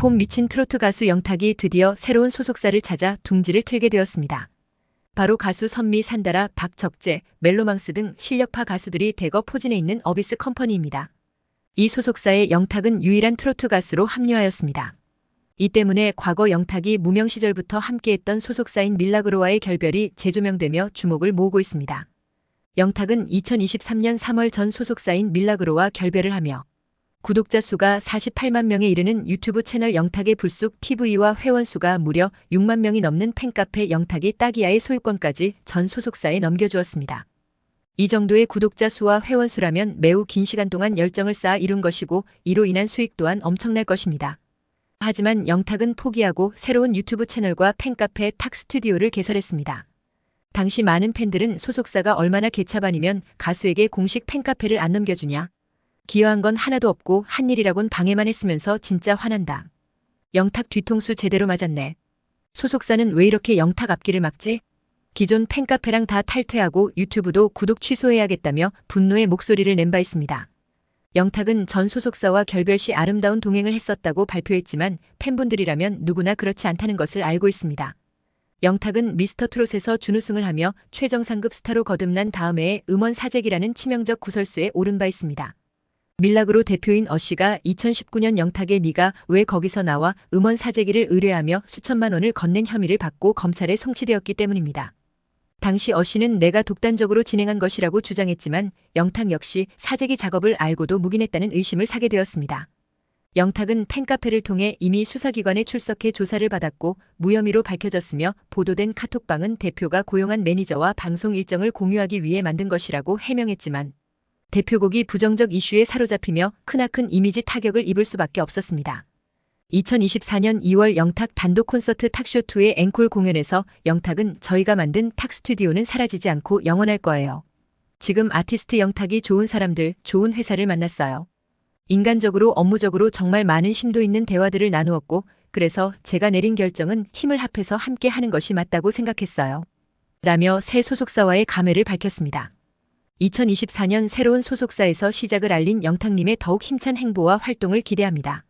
봄 미친 트로트 가수 영탁이 드디어 새로운 소속사를 찾아 둥지를 틀게 되었습니다. 바로 가수 선미 산다라 박적재, 멜로망스 등 실력파 가수들이 대거 포진해 있는 어비스 컴퍼니입니다. 이 소속사에 영탁은 유일한 트로트 가수로 합류하였습니다. 이 때문에 과거 영탁이 무명 시절부터 함께했던 소속사인 밀라그로와의 결별이 재조명되며 주목을 모으고 있습니다. 영탁은 2023년 3월 전 소속사인 밀라그로와 결별을 하며 구독자 수가 48만 명에 이르는 유튜브 채널 영탁의 불쑥 TV와 회원 수가 무려 6만 명이 넘는 팬카페 영탁이 따기야의 소유권까지 전 소속사에 넘겨주었습니다. 이 정도의 구독자 수와 회원 수라면 매우 긴 시간 동안 열정을 쌓아 이룬 것이고 이로 인한 수익 또한 엄청날 것입니다. 하지만 영탁은 포기하고 새로운 유튜브 채널과 팬카페 탁 스튜디오를 개설했습니다. 당시 많은 팬들은 소속사가 얼마나 개차반이면 가수에게 공식 팬카페를 안 넘겨주냐. 기여한 건 하나도 없고 한 일이라곤 방해만 했으면서 진짜 화난다. 영탁 뒤통수 제대로 맞았네. 소속사는 왜 이렇게 영탁 앞길을 막지? 기존 팬카페랑 다 탈퇴하고 유튜브도 구독 취소해야겠다며 분노의 목소리를 낸 바 있습니다. 영탁은 전 소속사와 결별 시 아름다운 동행을 했었다고 발표했지만 팬분들이라면 누구나 그렇지 않다는 것을 알고 있습니다. 영탁은 미스터 트롯에서 준우승을 하며 최정상급 스타로 거듭난 다음 해에 음원 사재기라는 치명적 구설수에 오른 바 있습니다. 밀락으로 대표인 어씨가 2019년 영탁의 네가 왜 거기서 나와 음원 사재기를 의뢰하며 수천만 원을 건넨 혐의를 받고 검찰에 송치되었기 때문입니다. 당시 어씨는 내가 독단적으로 진행한 것이라고 주장했지만 영탁 역시 사재기 작업을 알고도 묵인했다는 의심을 사게 되었습니다. 영탁은 팬카페를 통해 이미 수사기관에 출석해 조사를 받았고 무혐의로 밝혀졌으며 보도된 카톡방은 대표가 고용한 매니저와 방송 일정을 공유하기 위해 만든 것이라고 해명했지만 대표곡이 부정적 이슈에 사로잡히며 크나큰 이미지 타격을 입을 수밖에 없었습니다. 2024년 2월 영탁 단독 콘서트 탁쇼2의 앵콜 공연에서 영탁은 저희가 만든 탁 스튜디오는 사라지지 않고 영원할 거예요. 지금 아티스트 영탁이 좋은 사람들, 좋은 회사를 만났어요. 인간적으로 업무적으로 정말 많은 심도 있는 대화들을 나누었고, 그래서 제가 내린 결정은 힘을 합해서 함께 하는 것이 맞다고 생각했어요. 라며 새 소속사와의 감회를 밝혔습니다. 2024년 새로운 소속사에서 시작을 알린 영탁님의 더욱 힘찬 행보와 활동을 기대합니다.